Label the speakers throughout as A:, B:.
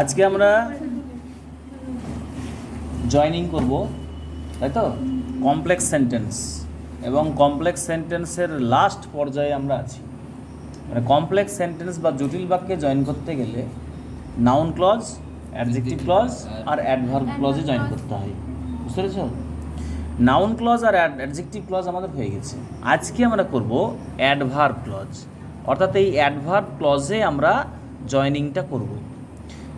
A: আজকে আমরা জয়নিং করব তাই তো? কমপ্লেক্স সেন্টেন্স এবং কমপ্লেক্স সেন্টেন্সের লাস্ট পর্যায়ে আমরা আছি। মানে কমপ্লেক্স সেন্টেন্স বা জটিল বাক্যে জয়েন করতে গেলে নাউন ক্লজ অ্যাডজেক্টিভ ক্লজ আর অ্যাডভার্ব ক্লজে জয়েন করতে হয়। বুঝতে পেরেছ? নাউন ক্লজ আর অ্যাডজেক্টিভ ক্লজ আমাদের হয়ে গেছে। আজকে আমরা করব অ্যাডভার্ব ক্লজ অর্থাৎ এই অ্যাডভার্ব ক্লজে আমরা জয়নিংটা করব।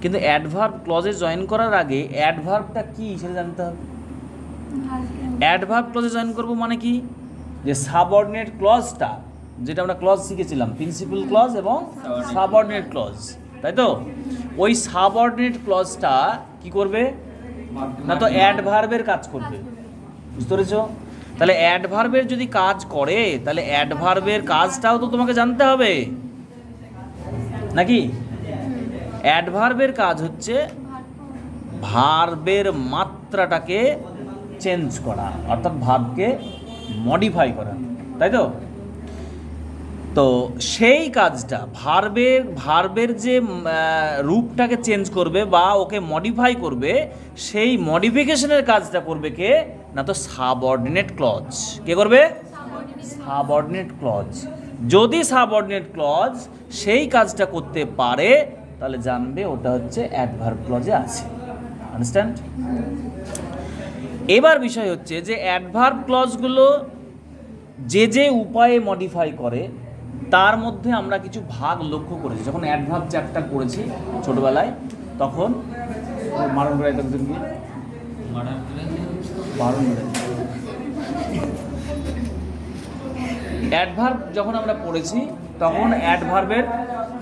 A: কিন্তু অ্যাডভার্ব ক্লজে জয়েন করার আগে অ্যাডভার্বটা কী সেটা জানতে হবে। অ্যাডভার্ব ক্লজে জয়েন করব মানে কি? যে সাবঅর্ডিনেট ক্লজটা যেটা আমরা ক্লজ শিখেছিলাম প্রিন্সিপাল ক্লজ এবং সাবঅর্ডিনেট ক্লজ তাই তো? ওই সাবঅর্ডিনেট ক্লজটা কি করবে? না তো অ্যাডভার্বের কাজ করবে। বুঝতে পেরেছ? তাহলে অ্যাডভার্বের যদি কাজ করে তাহলে অ্যাডভার্বের কাজটাও তো তোমাকে জানতে হবে। নাকি? অ্যাডভার্বের কাজ হচ্ছে ভার্বের মাত্রাটাকে চেঞ্জ করা অর্থাৎ ভার্বকে মডিফাই করা তাই তো? তো সেই কাজটা ভার্বের ভার্বের যে রূপটাকে চেঞ্জ করবে বা ওকে মডিফাই করবে সেই মডিফিকেশনের কাজটা করবে কে? না তো সাবঅর্ডিনেট ক্লজ কে করবে? সাবঅর্ডিনেট ক্লজ যদি সাবঅর্ডিনেট ক্লজ সেই কাজটা করতে পারে, তাহলে জানবে ওটা হচ্ছে অ্যাডভার্ব ক্লজে আছে। আন্ডারস্ট্যান্ড এবার বিষয় হচ্ছে যে অ্যাডভার্ব ক্লজগুলো যে যে উপায়ে মডিফাই করে, তার মধ্যে আমরা কিছু ভাগ লক্ষ্য করেছি। যখন অ্যাডভার্ব চ্যাপ্টার করেছি ছোটবেলায়, তখন মারণ করে অ্যাডভার্ব যখন আমরা পড়েছি, তখন অ্যাডভার্বের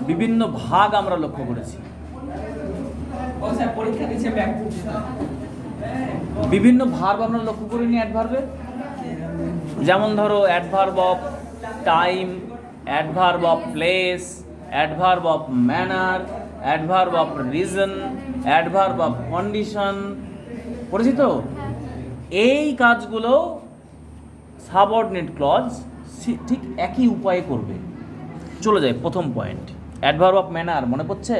A: বিভিন্ন ভাগ আমরা লক্ষ্য করেছি। বিভিন্ন ভার্ব আমরা লক্ষ্য করিনি অ্যাডভার্বের যেমন ধরো adverb of time adverb of place adverb of manner adverb of reason adverb of condition পড়েছি তো? এই কাজগুলো সাবঅর্ডিনেট ক্লজ ঠিক একই উপায়ে করবে। চলে যায় প্রথম পয়েন্ট অ্যাডভার্ব অফ ম্যানার মনে পড়ছে?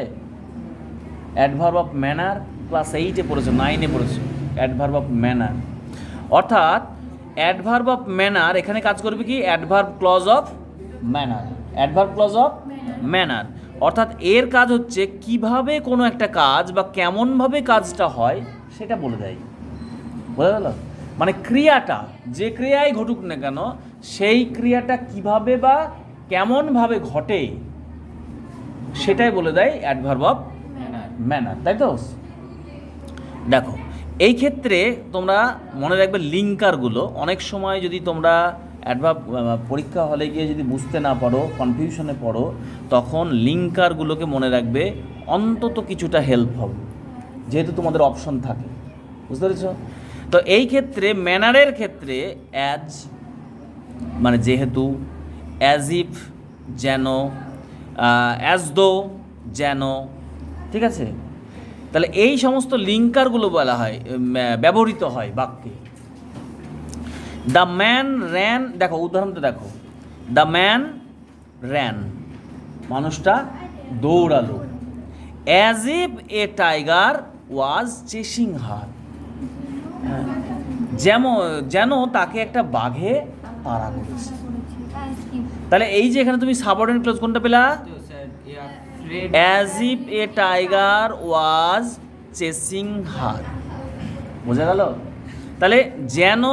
A: অ্যাডভার্ব অফ ম্যানার ক্লাস এইটে পড়েছো নাইনে পড়েছো। অ্যাডভার্ব অফ ম্যানার অর্থাৎ অ্যাডভার্ব অফ ম্যানার এখানে কাজ করবে কি? Adverb clause of manner adverb clause of manner অর্থাৎ, এর কাজ হচ্ছে কীভাবে কোনো একটা কাজ বা কেমনভাবে কাজটা হয়, সেটা বলে দেয়। বোঝা গেল? মানে ক্রিয়াটা, যে ক্রিয়াই ঘটুক না কেন সেই ক্রিয়াটা কীভাবে বা কেমনভাবে ঘটে সেটাই বলে দেয় অ্যাডভার্ব অফ ম্যানার তাই তো? দেখো এই ক্ষেত্রে তোমরা মনে রাখবে লিঙ্কারগুলো অনেক সময় যদি তোমরা অ্যাডভার্ব পরীক্ষা হলে গিয়ে যদি বুঝতে না পারো কনফিউশনে পড়ো তখন লিঙ্কারগুলোকে মনে রাখবে অন্তত কিছুটা হেল্প হবে যেহেতু তোমাদের অপশন থাকে বুঝতে পেরেছ? তো এই ক্ষেত্রে ম্যানারের ক্ষেত্রে অ্যাজ মানে যেহেতু অ্যাজ ইফ যেন অ্যাজ দো যেন, ঠিক আছে? তাহলে এই সমস্ত লিঙ্কারগুলো বলা হয় ব্যবহৃত হয় বাক্যে। দ্য ম্যান র্যান দেখো উদাহরণটা দেখো। দ্য ম্যান র্যান মানুষটা দৌড়ালো। As if a tiger was chasing her যেমন, যেন তাকে একটা বাঘে করেছে। তাহলে এই যে এখানে তুমি সাবঅর্ডিনেট ক্লোজ কোনটা পেলা? As if a tiger was chasing her বোঝা গেল? তাহলে যেন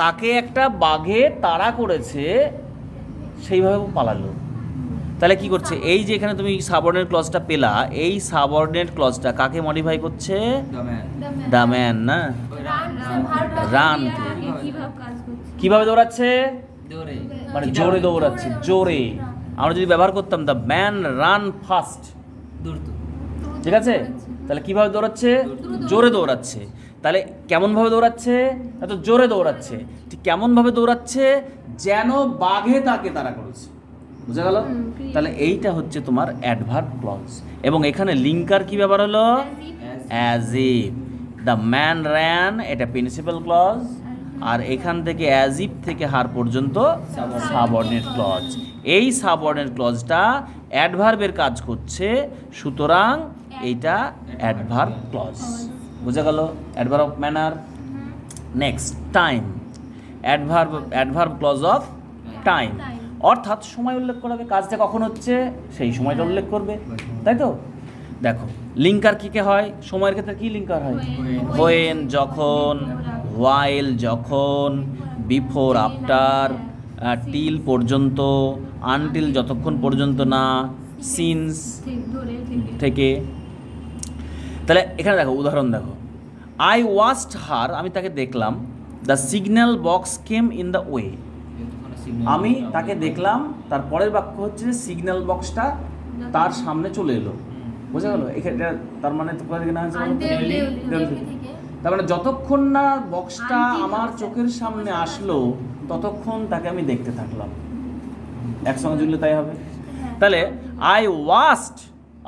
A: তাকে একটা বাঘে তাড়া করেছে সেইভাবে পালালো। তাহলে কি করছে? এই যে এখানে তুমি সাবঅর্ডিনেট ক্লজটা পেলা এই সাবঅর্ডিনেট ক্লজটা কাকে মডিফাই করছে? দ্য ম্যান না? রান কীভাবে দৌড়াচ্ছে? মানে জোরে দৌড়াচ্ছে জোরে। আমরা যদি ব্যবহার করতাম দ্য ম্যান রান ফাস্ট ঠিক আছে? তাহলে কীভাবে দৌড়াচ্ছে? জোরে দৌড়াচ্ছে। তাহলে কেমনভাবে দৌড়াচ্ছে? এত জোরে দৌড়াচ্ছে। ঠিক কেমনভাবে দৌড়াচ্ছে? যেন বাঘে তাকে তারা করেছে। বুঝা গেল? তাহলে এইটা হচ্ছে তোমার অ্যাডভার্ব ক্লজ এবং এখানে লিঙ্কার কি ব্যাপার হলো? As if the man ran এটা প্রিন্সিপাল ক্লজ আর এখান থেকে অ্যাজ ইফ থেকে হার পর্যন্ত সাবঅর্ডিনেট ক্লজ এই সাবঅর্ডিনেট ক্লজটা অ্যাডভার্বের কাজ করছে, সুতরাং এইটা অ্যাডভার্ব ক্লজ বোঝা গেল? Adverb of manner next time adverb adverb clause of time অর্থাৎ সময় উল্লেখ করাবে কাজটা কখন হচ্ছে? সেই সময়টা উল্লেখ করবে। তাই তো? দেখো লিঙ্কার কী কে হয়? সময়ের ক্ষেত্রে কি লিঙ্কার হয়? হোয়েন যখন ওয়াইল যখন বিফোর আফটার টিল পর্যন্ত আনটিল যতক্ষণ পর্যন্ত না সিন্স
B: থেকে।
A: তাহলে এখানে দেখো উদাহরণ দেখো। আই ওয়াস্ট হার আমি তাকে দেখলাম। The signal box came in the way আমি তাকে দেখলাম তার পরের বাক্য হচ্ছে সিগন্যাল বক্সটা তার সামনে চলে এলো। বোঝা গেল? এখানে তার মানে তো কোথা না। তার মানে যতক্ষণ না বক্সটা আমার চোখের সামনে আসলো ততক্ষণ তাকে আমি দেখতে থাকলাম। একসঙ্গে জুড়লে তাই হবে?
B: হ্যাঁ।
A: তাহলে আই ওয়াস্ট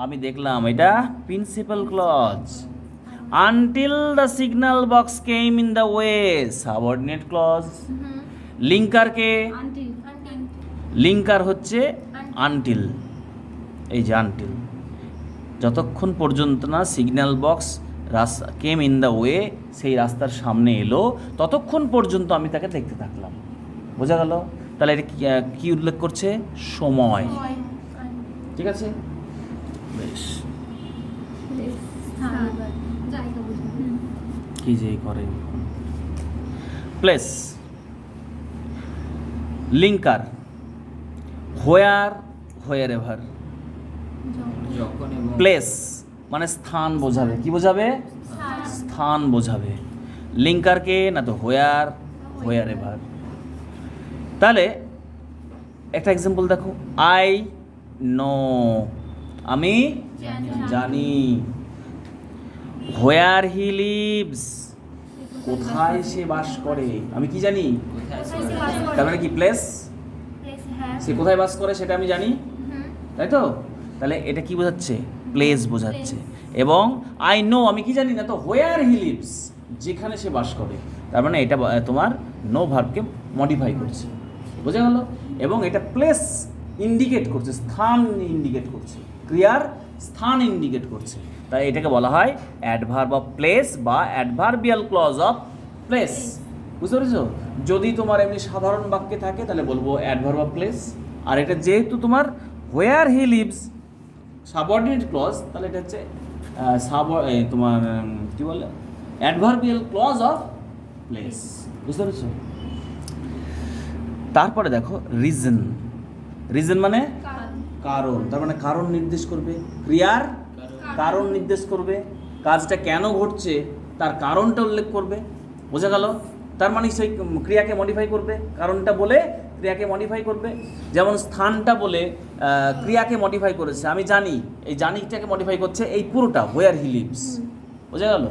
A: আমি দেখলাম এটা principal clause until the signal box came in the way subordinate clause
B: until until
A: linker হচ্ছে আনটিল এই যে আনটিল যতক্ষণ পর্যন্ত না সিগন্যাল বক্স রাস্তা কেম ইন দ্য ওয়ে সেই রাস্তার সামনে এলো ততক্ষণ পর্যন্ত আমি তাকে দেখতে থাকলাম। বোঝা গেল? তাহলে এটা কি- উল্লেখ করছে? সময়। ঠিক আছে? বেশ।
B: জায়গা
A: কি যে করে place linker where wherever place মানে স্থান বোঝাবে। কি বোঝাবে? স্থান বোঝাবে। লিঙ্কারকে না তো হোয়ার। Wherever. তাহলে একটা এক্সাম্পল দেখো। আই নো আমি জানি। Where he lives. কোথায় সে বাস করে? আমি কি জানি?
C: কোথায়
A: তার মানে কি প্লেস?
B: হ্যাঁ।
A: সে কোথায় বাস করে সেটা আমি জানি। তাই তো? তাহলে এটা কি বোঝাচ্ছে? প্লেস বোঝাচ্ছে। এবং আই নো আমি কি জানি না তো হোয়ার হি লিভস যেখানে সে বাস করে। তার মানে এটা তোমার নো ভার্বকে মডিফাই করছে। বোঝা গেল? এবং এটা প্লেস ইন্ডিকেট করছে, স্থান ইন্ডিকেট করছে, ক্রিয়ার স্থান ইন্ডিকেট করছে। তাই এটাকে বলা হয় অ্যাডভার্ব অফ প্লেস বা অ্যাডভার্বিয়াল ক্লজ অফ প্লেস বুঝতে পেরেছ? যদি তোমার এমনি সাধারণ বাক্যে থাকে, তাহলে বলব অ্যাডভার্ব অফ প্লেস আর এটা যেহেতু তোমার where he lives subordinate clause তাহলে এটা হচ্ছে সাব তোমার কি বলে? অ্যাডভার্বিয়াল ক্লজ অফ প্লেস বুঝতে পেরেছ? তারপরে দেখো রিজন রিজন মানে?
B: কারণ।
A: তার মানে কারণ নির্দেশ করবে। ক্রিয়ার কারণ নির্দেশ করবে। কাজটা কেন ঘটছে তার কারণটা উল্লেখ করবে। বোঝা গেল? তার মানে সেই ক্রিয়াকে মডিফাই করবে কারণটা বলে ক্রিয়াকে মডিফাই করবে। যেমন স্থানটা বলে ক্রিয়াকে মডিফাই করেছে আমি জানি এই জানিটাকে মডিফাই করছে এই পুরোটা হোয়ার হি লিভস বোঝা গেল?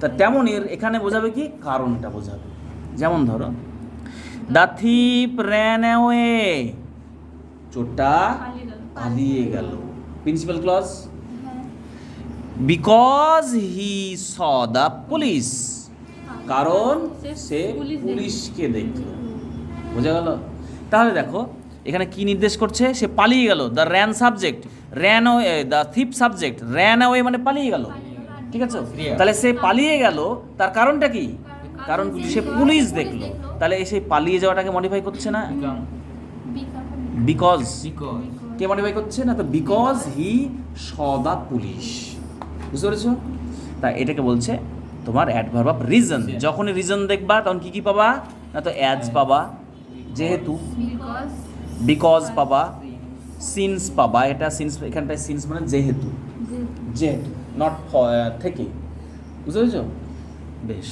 A: তা তেমনই এখানে বোঝাবে কি? কারণটা বোঝাবে। যেমন ধরো দ্য থিপ র্যান অ্যাওয়ে। চোরটা
B: পালিয়ে গেল।
A: Principal clause because he saw the police কারণ সে। পুলিশকে দেখল। বোঝা গেল? তাহলে দেখো এখানে কি নির্দেশ করছে? সে পালিয়ে গেল। The ran subject ran way the thief subject ran away মানে পালিয়ে গেল। ঠিক আছে? তাহলে সে পালিয়ে গেল তার কারণটা কি? কারণ সে পুলিশ দেখল। তাহলে সে পালিয়ে যাওয়াটাকে মডিফাই করছে না? বিকজ
C: বিকজ
A: কে মডিফাই করছে না? তো because he saw the police বুঝতে পেরেছ? তা এটাকে বলছে তোমার অ্যাডভার্ব অফ রিজন যখনই রিজন দেখবা তখন কি কি পাবা? না তো অ্যাজ পাবা। যেহেতু
B: বিকজ
A: পাবা সিন্স পাবা এটা সিন্স এখানটায় সিন্স মানে যেহেতু। যেহেতু নট থেকে। বুঝতে পেরেছ? বেশ।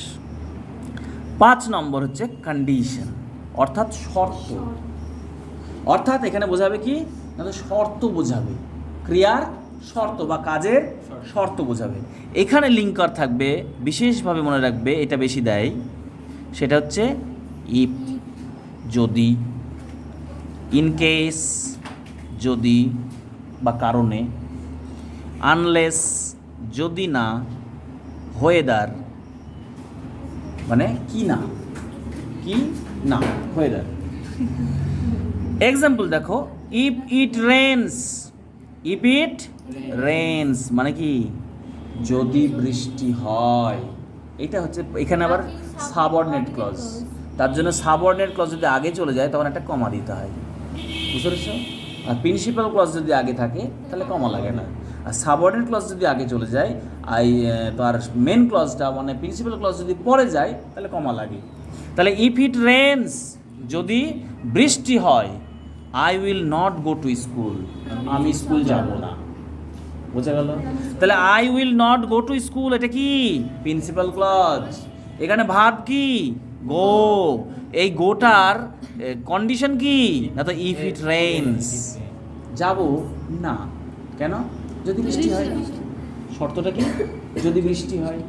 A: পাঁচ নম্বর হচ্ছে কন্ডিশন অর্থাৎ শর্ত। অর্থাৎ এখানে বোঝাবে কি? না তো শর্ত বোঝাবে। ক্রিয়ার শর্ত বা কাজের শর্ত বোঝাবে। এখানে লিঙ্কার থাকবে বিশেষভাবে মনে রাখবে এটা বেশি দেয়। সেটা হচ্ছে ইফ যদি ইন কেস যদি বা কারণে আনলেস যদি না হয়েদার মানে কি না কি না হয়েদার। এক্সাম্পল দেখো if it rains if it rains মানে কি? যদি বৃষ্টি হয়। এটা হচ্ছে এখানে আবার সাবঅর্ডিনেট ক্লজ তার জন্য সাবঅর্ডিনেট ক্লজ যদি আগে চলে যায় তখন একটা কমা দিতে হয়। বুঝতে পেরেছ? আর প্রিন্সিপাল ক্লজ যদি আগে থাকে তাহলে কমা লাগে না। আর সাবঅর্ডিনেট ক্লজ যদি আগে চলে যায় আই তার মেন ক্লজটা মানে প্রিন্সিপাল ক্লজ যদি পরে যায় তাহলে কমা লাগে। তাহলে ইফ ইট রেন্স যদি বৃষ্টি হয় I will not go to school আমি স্কুল যাব না। বোঝা গেল? তাহলে I will not go to school এটা কি? প্রিন্সিপাল ক্লজ এখানে ভাব কি? গো এই গোটার কন্ডিশন কি? না তো ইফ ইট রেইনস যাব না। কেন? যদি বৃষ্টি হয়। শর্তটা কি? যদি বৃষ্টি হয়।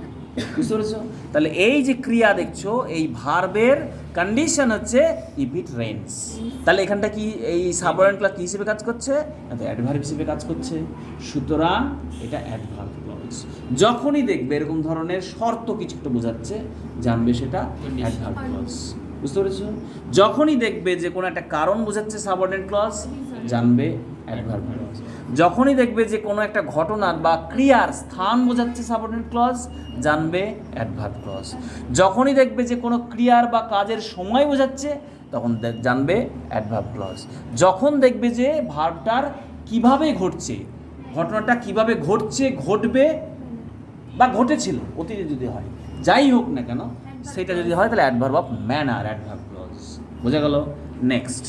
A: বুঝতে পেরেছ? তাহলে এই যে ক্রিয়া দেখছ এই ভার্বের কন্ডিশন হচ্ছে ইফ ইট রেইনস তাহলে এখানটা কি এই সাবঅর্ডিনেট ক্লাস কি হিসেবে কাজ করছে? অ্যাডভার্ব হিসেবে কাজ করছে। সুতরাং এটা অ্যাডভার্ব ক্লজ যখনই দেখবে এরকম ধরনের শর্ত কিছু একটা বোঝাচ্ছে জানবে সেটা অ্যাডভার্ব ক্লজ বুঝতে পেরেছ? যখনই দেখবে যে কোনো একটা কারণ বোঝাচ্ছে সাবঅর্ডিনেট ক্লজ জানবে অ্যাডভার্ব যখনই দেখবে যে কোনো একটা ঘটনার বা ক্রিয়ার স্থান বোঝাচ্ছে সাবঅর্ডিনেট ক্লজ জানবে অ্যাডভার্ব ক্লজ যখনই দেখবে যে কোনো ক্রিয়ার বা কাজের সময় বোঝাচ্ছে, তখন জানবে অ্যাডভার্ব ক্লজ যখন দেখবে যে ভার্বটার কীভাবে ঘটছে, ঘটনাটা কীভাবে ঘটছে, ঘটবে বা ঘটেছিল, অতীতে যদি হয়, যাই হোক না কেন, সেটা যদি হয়, তাহলে adverb of manner adverb clause বোঝা গেল? Next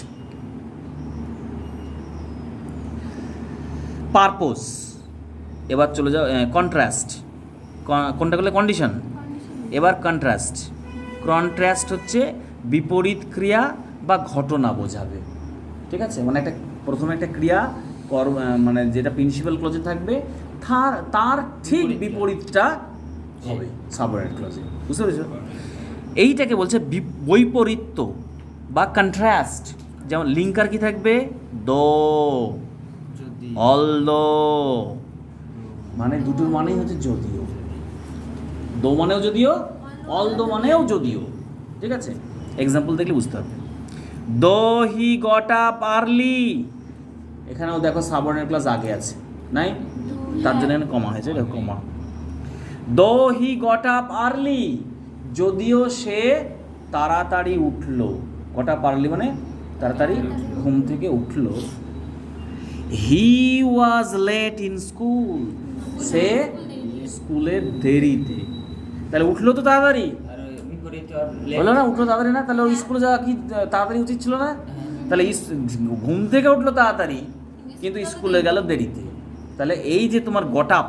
A: purpose. এবার চলে যাও কন্ট্রাস্ট কোনটা করলে কন্ডিশন এবার কন্ট্রাস্ট কন্ট্রাস্ট হচ্ছে বিপরীত ক্রিয়া বা ঘটনা বোঝাবে। ঠিক আছে? মানে একটা প্রথমে একটা ক্রিয়া কর মানে যেটা প্রিন্সিপাল ক্লজে থাকবে তার তার ঠিক বিপরীতটা হবে সাবঅর্ডিনেট ক্লজে বুঝতে পেরেছ? এইটাকে বলছে বৈপরীত্য বা কন্ট্রাস্ট যেমন লিঙ্কার কি থাকবে? দো। অলদো মানে দুটোর মানেই হচ্ছে যদিও। দো মানেও যদিও অলদো মানেও যদিও। ঠিক আছে? এক্সাম্পল দেখলে বুঝতে হবে দো হি গট আপ আর্লি এখানেও দেখো সাবর্ণের ক্লাস আগে আছে নাই? তার জন্য এখানে কমা হয়েছে দেখো comma. Though he got up early যদিও সে তাড়াতাড়ি উঠল। গট আপ আর্লি মানে তাড়াতাড়ি ঘুম থেকে উঠল। He was late in school সে স্কুলে দেরিতে। তাহলে উঠল তো তাড়াতাড়ি। বলল না উঠল তাড়াতাড়ি না? তাহলে ওই স্কুলে যাওয়া কি তাড়াতাড়ি উচিত ছিল না? তাহলে ঘুম থেকে উঠল তাড়াতাড়ি কিন্তু স্কুলে গেল দেরিতে। তাহলে এই যে তোমার গটাপ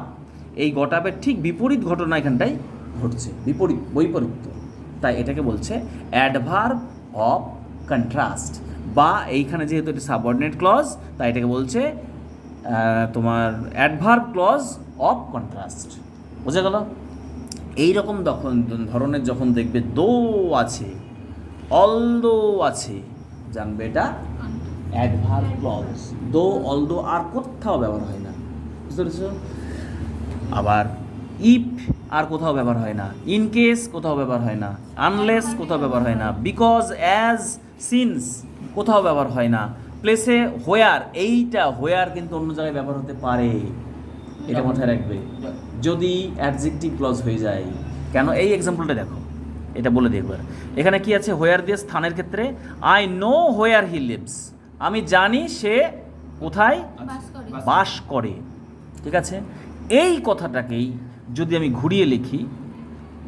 A: এই গটাপের ঠিক বিপরীত ঘটনা এখানটায় ঘটছে বিপরীত বৈপরীত্য। তাই এটাকে বলছে অ্যাডভার্ব অফ কন্ট্রাস্ট বা এইখানে যেহেতু এটা সাবঅর্ডিনেট ক্লজ তাই এটাকে বলছে তোমার অ্যাডভার্ব ক্লজ অফ কন্ট্রাস্ট বোঝা গেল? এইরকম তখন ধরনের যখন দেখবে দো আছে, অলদো আছে, জানবে এটা অ্যাডভার্ব ক্লজ দো, অলদো আর কোথাও ব্যবহার হয় না। বুঝতে পেরেছ? আবার ইফ আর কোথাও ব্যবহার হয় না। ইন কেস কোথাও ব্যবহার হয় না। আনলেস কোথাও ব্যবহার হয় না। বিকজ অ্যাজ সিন্স কোথাও ব্যবহার হয় না। প্লেসে হোয়ার এইটা হোয়ার কিন্তু অন্য জায়গায় ব্যবহার হতে পারে। এটা মাথায় রাখবে। যদি অ্যাডজেক্টিভ ক্লজ হয়ে যায়। কেন? এই এক্সাম্পলটা দেখো। এটা বলে দিই একবার। এখানে কি আছে? হোয়ার দিয়ে স্থানের ক্ষেত্রে I know where he lives আমি জানি সে কোথায়? বাস করে। ঠিক আছে? এই কথাটাকেই যদি আমি ঘুরিয়ে লিখি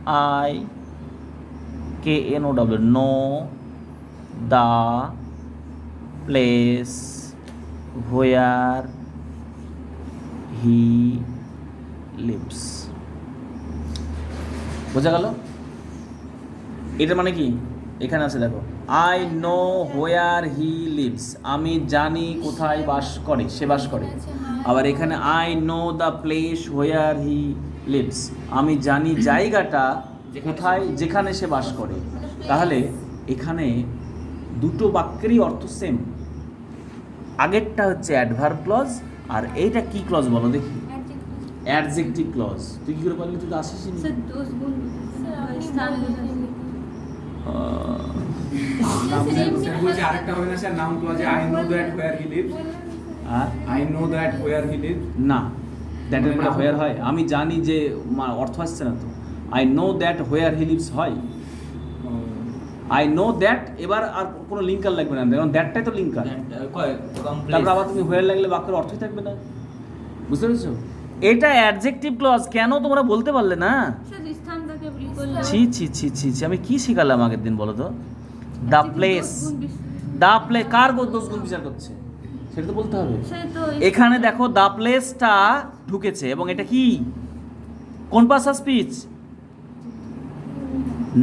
A: I K N O W know the place where he lives বোঝা গেল? এটা মানে কি? এখানে আছে দেখো I know where he lives আমি জানি কোথায় বাস করে, সে বাস করে। আবার এখানে I know the place where he lives আমি জানি জায়গাটা কোথায়, যেখানে সে বাস করে। তাহলে এখানে দুটো বাক্যেরই অর্থ সেম আগেরটা হচ্ছে অ্যাডভার্ব ক্লজ আর এইটা কি ক্লজ বলো দেখি? অ্যাডজেক্টিভ ক্লজ তুই কি করে পারলি তুই তো আসিস
D: না। স্যার নাম ক্লজে I know that where he lives
A: R
D: I know that where he lives.
A: না দ্যাটের পরে হোয়ার হয়। আমি জানি যে মা- অর্থ আসছে না তো। I know that where he lives হয়। আই নো দ্যাট এবার আর কোনো লিঙ্কার লাগবে না। কারণ দ্যাটটাই তো লিঙ্কার তারপর আবার তুমি হোয়ার লাগলে বাক্যের অর্থই থাকবে না। বুঝতে পেরেছ? এটা অ্যাডজেক্টিভ ক্লজ কেন তোমরা বলতে পারলে না? ছি ছি ছি ছি ছি আমি কি শিখালাম আগের দিন বলো তো? দ্য প্লেস দ্য প্লে কার গো দোষ গুণ বিচার করছে? সেটা তো বলতে হবে। এখানে দেখো দ্য প্লেসটা ঢুকেছে এবং এটা কি? কোন পাসা স্পিচ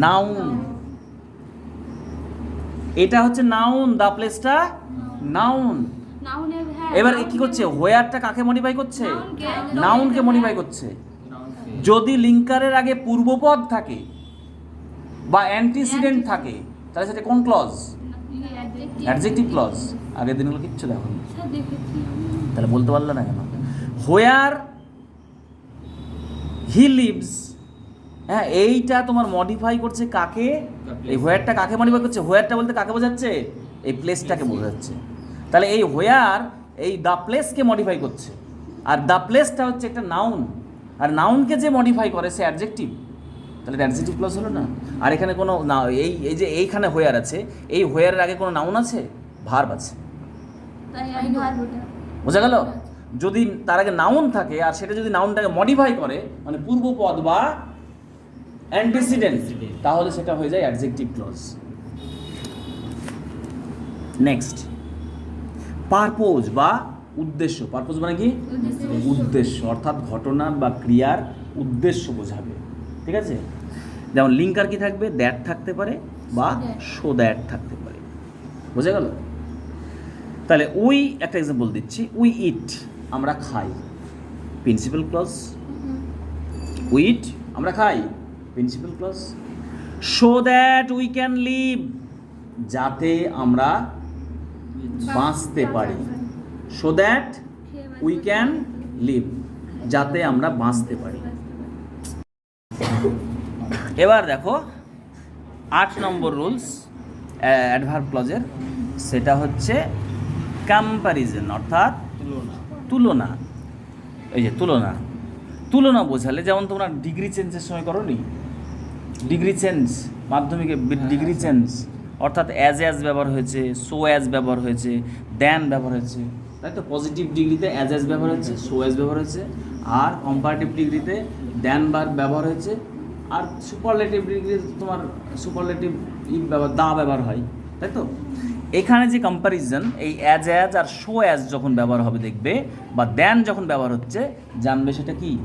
A: নাউন এটা হচ্ছে নাউন দ্য প্লেসটা নাউন
B: হ্যাঁ
A: এবার কি করছে? হোয়ারটা কাকে মডিফাই করছে?
B: নাউনকে-
A: নাউনকে মডিফাই করছে। যদি লিঙ্কারের আগে পূর্বপদ থাকে বা অ্যান্টিসিডেন্ট থাকে তাহলে সেটা কোন ক্লজ অ্যাডজেক্টিভ ক্লজ আগের দিনগুলো কিচ্ছু দেখো তাহলে বলতে পারলে না কেন? হোয়ার হি লিভস হ্যাঁ এইটা তোমার মডিফাই করছে কাকে? এই হোয়ারটা কাকে মডিফাই করছে? হোয়ারটা বলতে কাকে বোঝাচ্ছে? এই প্লেসটাকে বোঝাচ্ছে। তাহলে এই হোয়ার এই দ্য প্লেসকে মডিফাই করছে। আর দ্য প্লেসটা হচ্ছে একটা নাউন আর নাউনকে যে মডিফাই করে সে অ্যাডজেক্টিভ তাহলে এটা অ্যাডজেক্টিভ ক্লজ হলো না? আর এখানে কোনো না এই এই যে এইখানে হোয়ার আছে এই হোয়ারের আগে কোনো নাউন আছে? ভার্ব আছে। বোঝা গেল? যদি তার আগে নাউন থাকে আর সেটা যদি নাউনটাকে মডিফাই করে মানে পূর্বপদ বা অ্যান্টিসিডেন্ট তাহলে সেটা হয়ে যায় অ্যাডজেক্টিভ ক্লজ নেক্সট পারপোজ বা উদ্দেশ্য। পারপোজ মানে কি? উদ্দেশ্য। অর্থাৎ ঘটনার বা ক্রিয়ার উদ্দেশ্য বোঝাবে। ঠিক আছে? যেমন লিঙ্কার কি থাকবে? দ্যাট থাকতে পারে বা শো দ্যাট থাকতে পারে। বোঝা গেল? তাহলে উই একটা এক্সাম্পল দিচ্ছি। উই ইট আমরা খাই। প্রিন্সিপাল ক্লজ উই ইট আমরা খাই। Principal clause so that we can live যাতে আমরা বাঁচতে পারি। So that we can live যাতে আমরা বাঁচতে পারি। এবার দেখো আট নম্বর রুলস অ্যাডভার্ব ক্লজের সেটা হচ্ছে কম্প্যারিজন অর্থাৎ তুলনা। এই যে তুলনা। তুলনা বোঝালে যেমন তোমরা ডিগ্রি চেঞ্জের সময় করো নি ডিগ্রি চেঞ্জ মাধ্যমিকে ডিগ্রি চেঞ্জ অর্থাৎ অ্যাজ অ্যাজ ব্যবহার হয়েছে সো অ্যাজ ব্যবহার হয়েছে দ্যান ব্যবহার হয়েছে। তাই তো পজিটিভ ডিগ্রিতে অ্যাজ অ্যাজ ব্যবহার হয়েছে সো অ্যাজ ব্যবহার হয়েছে আর কম্পারেটিভ ডিগ্রিতে দ্যান বার ব্যবহার হয়েছে আর সুপারলেটিভ ডিগ্রিতে তোমার সুপারলেটিভ ই ব্যবহার দা ব্যবহার হয় তাই তো? এখানে যে কম্প্যারিজন এই অ্যাজ অ্যাজ আর শো অ্যাজ যখন ব্যবহার হবে দেখবে বা দেন যখন ব্যবহার হচ্ছে জানবে সেটা কি?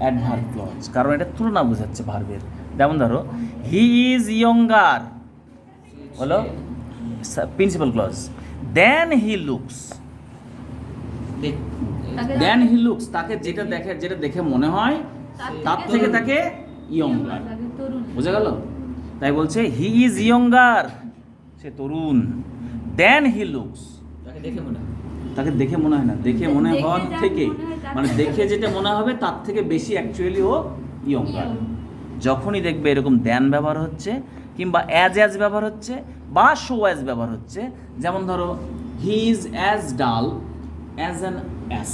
A: অ্যাডভার্ব ক্লজ কারণ এটা তুলনা বোঝাচ্ছে ভার্বের যেমন ধরো হি ইজ ইয়ঙ্গার হলো principal clause than he looks than he looks তাকে যেটা দেখে যেটা দেখে মনে হয় তার থেকে তাকে ইয়ঙ্গার বোঝা গেল? তাই বলছে হি ইজ ইয়ঙ্গার সে তরুণ। দেন হি লুকস
C: তাকে দেখে মনে হয়।
A: তাকে দেখে মনে হয় না দেখে মনে হওয়ার থেকে
B: মনে তার
A: মানে দেখে যেটা মনে হবে তার থেকে বেশি অ্যাকচুয়ালি ও ইয়ঙ্গার যখনই দেখবে এরকম দেন ব্যবহার হচ্ছে কিংবা অ্যাজ অ্যাজ ব্যবহার হচ্ছে বা শো অ্যাজ ব্যবহার হচ্ছে, যেমন ধরো he is as dull as an ass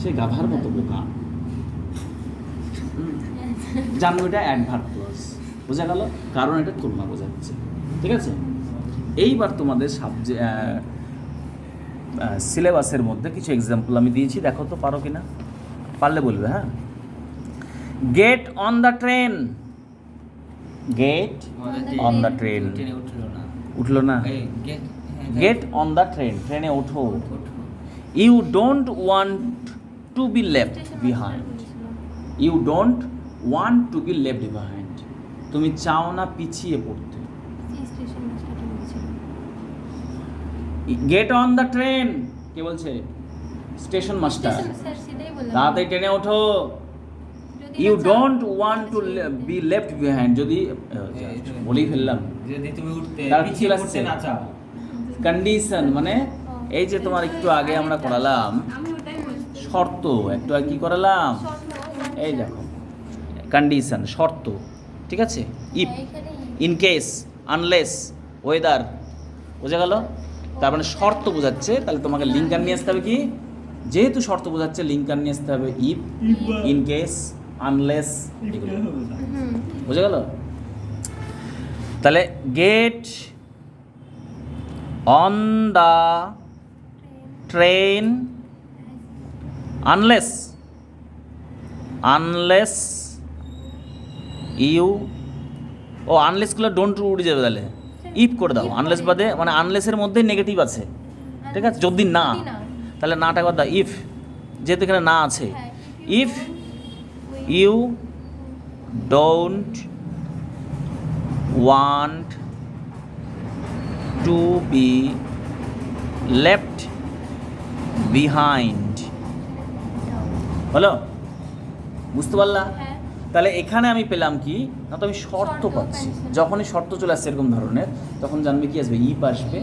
A: সে গাধার মতো বোকা। জানব এটা অ্যাডভার্ব ক্লজ বোঝা গেল? কারণ এটা তুলনা বোঝাচ্ছে। ঠিক আছে? এইবার তোমাদের সাবজেক্ট সিলেবাসের মধ্যে কিছু এক্সাম্পল আমি দিয়েছি, দেখো তো পারো কি না পারলে বলবে হ্যাঁ? Get on the train get on the train
C: উঠল না। গেট
A: অন দ্য ট্রেন ট্রেনে ওঠো। You don't want to be left behind you don't want to be left behind তুমি চাও না পিছিয়ে পড়তে। গেট অন দ্য ট্রেন কে বলছে? স্টেশন মাস্টার তাড়াতাড়ি ট্রেনে ওঠো। You don't want to be left behind যদি বলেই ফেললাম।
C: যদি তুমি উঠতে পিছিয়ে
A: আসছে?
C: না চাও।
A: কন্ডিশন মানে এই যে তোমার একটু আগে আমরা করালাম শর্ত একটু আগে কি করালাম? এই দেখো কন্ডিশন শর্ত ঠিক আছে? If in case unless whether বোঝা গেল? তার মানে শর্ত বোঝাচ্ছে তাহলে তোমাকে লিঙ্কার নিয়ে আসতে হবে কি? যেহেতু শর্ত বোঝাচ্ছে লিঙ্কার নিয়ে আসতে হবে ইফ ইন কেস আনলেস বুঝে গেল? তাহলে get on the train unless unless you ও আনলেসগুলো ডোন্ট উড়ে যাবে তাহলে। ইফ করে দাও আনলেস বাদে মানে আনলেসের মধ্যেই নেগেটিভ আছে। ঠিক আছে? যদি না তাহলে নাটা একবার দাও। ইফ যেহেতু এখানে না আছে।
B: হ্যাঁ,
A: if you don't want to be left behind হলো বুঝতে পারলা?
B: হ্যাঁ।
A: তাহলে এখানে আমি পেলাম কি? না তো আমি শর্ত
B: শর্ত
A: পাচ্ছি। যখনই শর্ত চলে আসছে এরকম ধরনের তখন জানবে কি আসবে? ইপ আসবে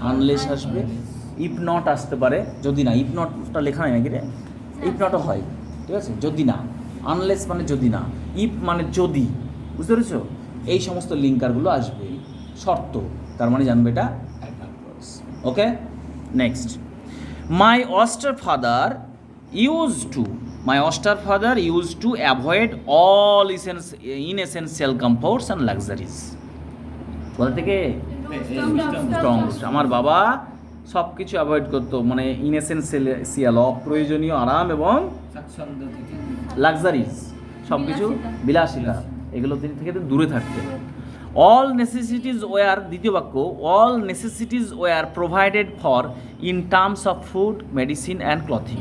A: আনলেস আসবে। ইপ নট আসতে পারে যদি না। ইপ নটটা লেখা হয় নাকি রে? ইপ নটও হয়। ঠিক আছে? যদি না। আনলেস মানে যদি না ইফ মানে যদি, বুঝতে পেরেছ? এই সমস্ত লিঙ্কারগুলো আসবে, শর্ত, তার মানে জানবে এটা okay next my austere father use to my austere father use to avoid all essence inessential comforts and luxuries কোথা থেকে? আমার বাবা সব কিছু অ্যাভয়েড করতো মানে ইন ইনএসেন্সিয়াল অপ্রয়োজনীয়, আরাম এবং লাক্সারিজ সব কিছু বিলাসিতা। এগুলো তিনি থেকে দূরে থাকতেন। অল নেসেসিটিজ ওয়ার দ্বিতীয় বাক্য all necessities were provided for in terms of food medicine and clothing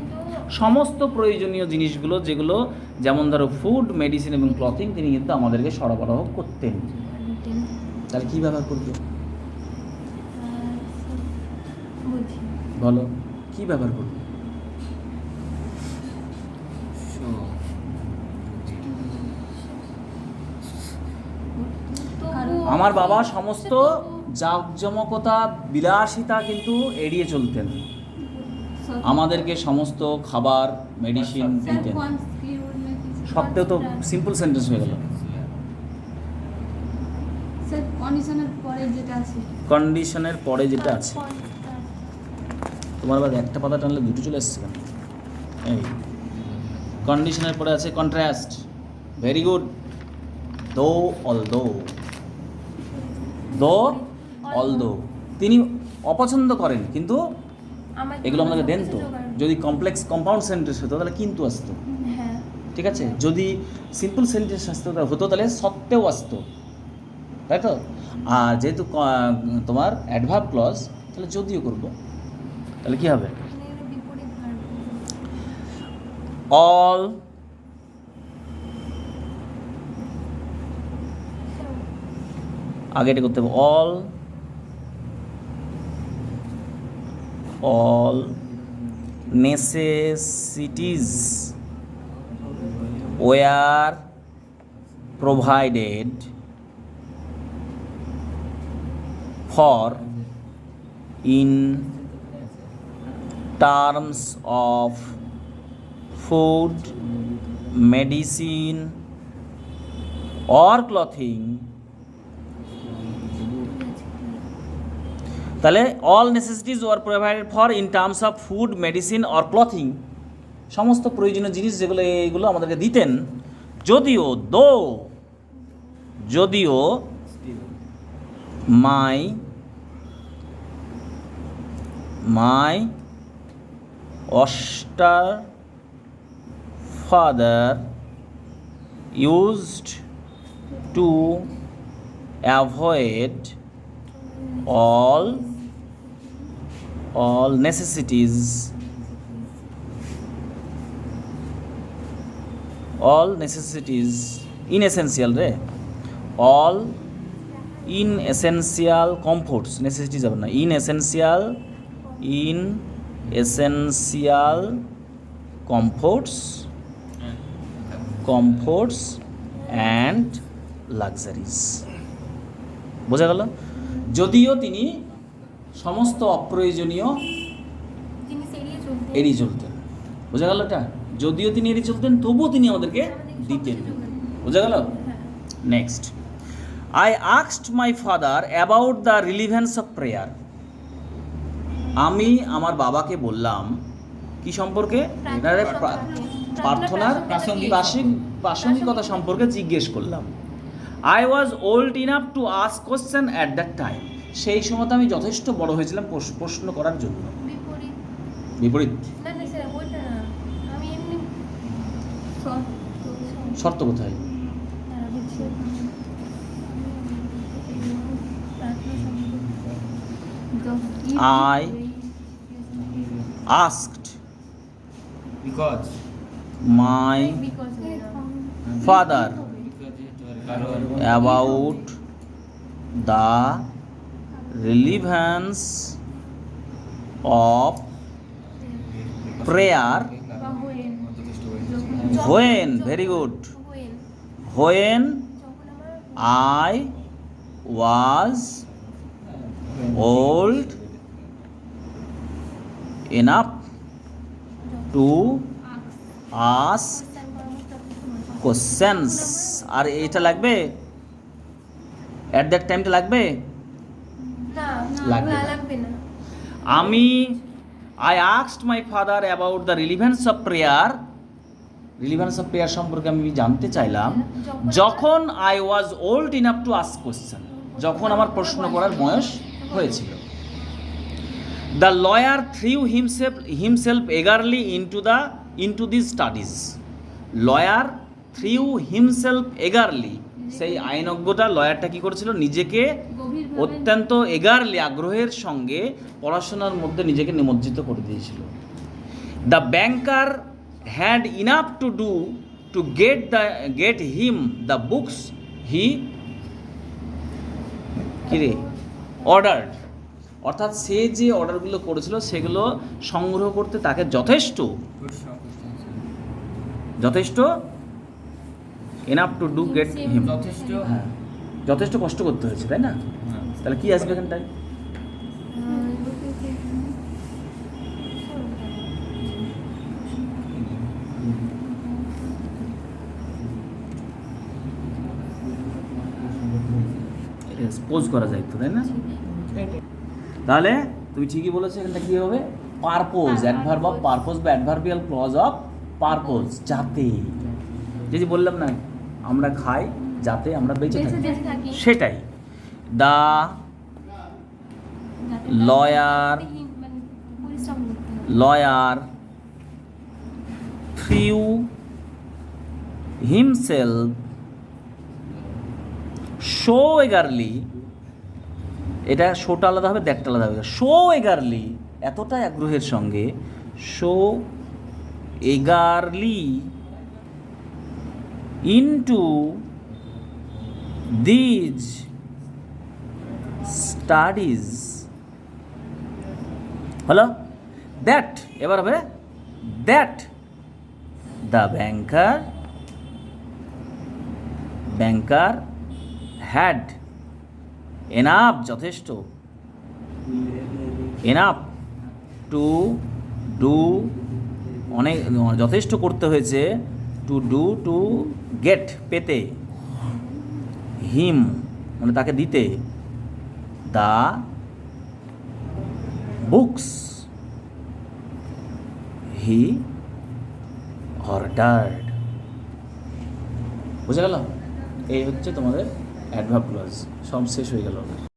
A: সমস্ত প্রয়োজনীয় জিনিসগুলো যেগুলো যেমন ধরো ফুড মেডিসিন এবং ক্লথিং তিনি কিন্তু আমাদেরকে সরবরাহ করতেন। তাহলে কী ব্যবহার করবে বলো কী ব্যবহার করবে
C: So,
B: তবুও-
A: আমার বাবা সমস্ত জাঁকজমকতা বিলাসিতা কিন্তু এড়িয়ে চলতেন। আমাদেরকে সমস্ত খাবার মেডিসিন দিতেন। সত্ত্বেও তো সিম্পল সেন্টেন্স হয়ে গেল।
E: স্যার কন্ডিশনের পরে যেটা আছে।
A: কন্ডিশনের পরে যেটা আছে। তোমার বাদ একটা পাতা টানলে দুটো চলে এসছে কেন? এই। কন্ডিশনের পরে আছে contrast very good though all though though all দো তিনি অপছন্দ করেন কিন্তু এগুলো আমাকে দেন তো। যদি কমপ্লেক্স কম্পাউন্ড সেন্টেন্স হতো তাহলে কিন্তু আসতো।
B: হ্যাঁ।
A: ঠিক আছে? যদি সিম্পল সেন্টেন্স আসতো হতো তাহলে সত্ত্বেও আসতো। তাই তো? আর যেহেতু তোমার অ্যাডভার্ব ক্লজ তাহলে যদিও করব। তাহলে কি হবে?
B: মানে।
A: অল আগে এটা করতে হবে all all necessities were provided for in terms of food, medicine, or clothing তাহলে all necessities were provided for in terms of food medicine or clothing সমস্ত প্রয়োজনীয় জিনিস যেগুলো এইগুলো আমাদেরকে দিতেন। যদিও দো যদিও my my austere father used to avoid all all necessities all necessities in essential রে all in essential comforts necessities হবে না in essential in essential comforts comforts and luxuries বোঝা গেল যদিও তিনি সমস্ত অপ্রয়োজনীয়
B: এড়িয়ে
A: চলতেন। বোঝা গেল এটা? যদিও তিনি এড়িয়ে চলতেন তবুও তিনি আমাদেরকে দিতেন। বোঝা গেল? Next I আক্সড my father about the relevance of prayer আমি আমার বাবাকে বললাম কি সম্পর্কে? প্রার্থনার
C: প্রাসঙ্গিক
A: প্রাসঙ্গিক প্রাসঙ্গিকতা সম্পর্কে জিজ্ঞেস করলাম। I was old enough to ask question at that time সেই সময় আমি যথেষ্ট বড় হয়েছিলাম প্রশ্ন করার জন্য।
B: বিপরীত।
A: বিপরীত?
B: না না স্যার ওইটা না। আমি এমনি
A: শর্ত কোথায়? I asked
C: because
A: my
B: Because of that. When
A: very good
B: When?
A: when
B: যখন আমার
A: I was old enough to ask questions আর এটা লাগবে অ্যাট দ্যাট টাইমটা লাগবে লাগবে
B: না
A: আমি I asked my father about the relevance of prayer relevance of prayer সম্পর্কে আমি জানতে চাইলাম। যখন I was old enough to ask question যখন আমার প্রশ্ন করার বয়স হয়েছিল। The lawyer threw himself himself eagerly into the into the studies lawyer threw himself eagerly সেই আইনজ্ঞটা লয়ারটা কি করেছিল? নিজেকে অত্যন্ত এগারলি আগ্রহের সঙ্গে পড়াশোনার মধ্যে নিজেকে নিমজ্জিত করে দিয়েছিল। The banker had enough to do to get the get him the books he কিরে? অর্ডার অর্থাৎ সে যে অর্ডারগুলো করেছিল সেগুলো সংগ্রহ করতে তাকে যথেষ্ট। যথেষ্ট enough to do get him
C: যথেষ্ট।
A: যথেষ্ট কষ্ট করতে হয়েছে তাই না?
C: হ্যাঁ।
A: তাহলে কি আসবে এখানটায়? পোজ করা যায় তো তাই না? তাহলে তুমি ঠিকই বলেছ এখানটা কি হবে? পারপোজ অ্যাডভার্ব অফ পারপোজ বা অ্যাডভার্বিয়াল ক্লজ অফ পারপোজ যাতে। যদি বললাম না আমরা খাই যাতে আমরা বেঁচে থাকি। সেটাই। দা লয়ার
B: মানে
A: lawyer threw himself so eagerly এটা শোটা আলাদা হবে দেখটা আলাদা হবে। শো এগারলি এতটাই আগ্রহের সঙ্গে so eagerly into these studies হলো দ্যাট এবার হবে that the banker banker had enough যথেষ্ট এনাফ টু ডু অনেক, যথেষ্ট করতে হয়েছে টু ডু টু গেট পেতে হিম মানে তাকে দিতে দ্য বুকস হি অর্ডার্ড বুঝে গেল? এই হচ্ছে তোমাদের অ্যাডভাব সব শেষ হয়ে গেল।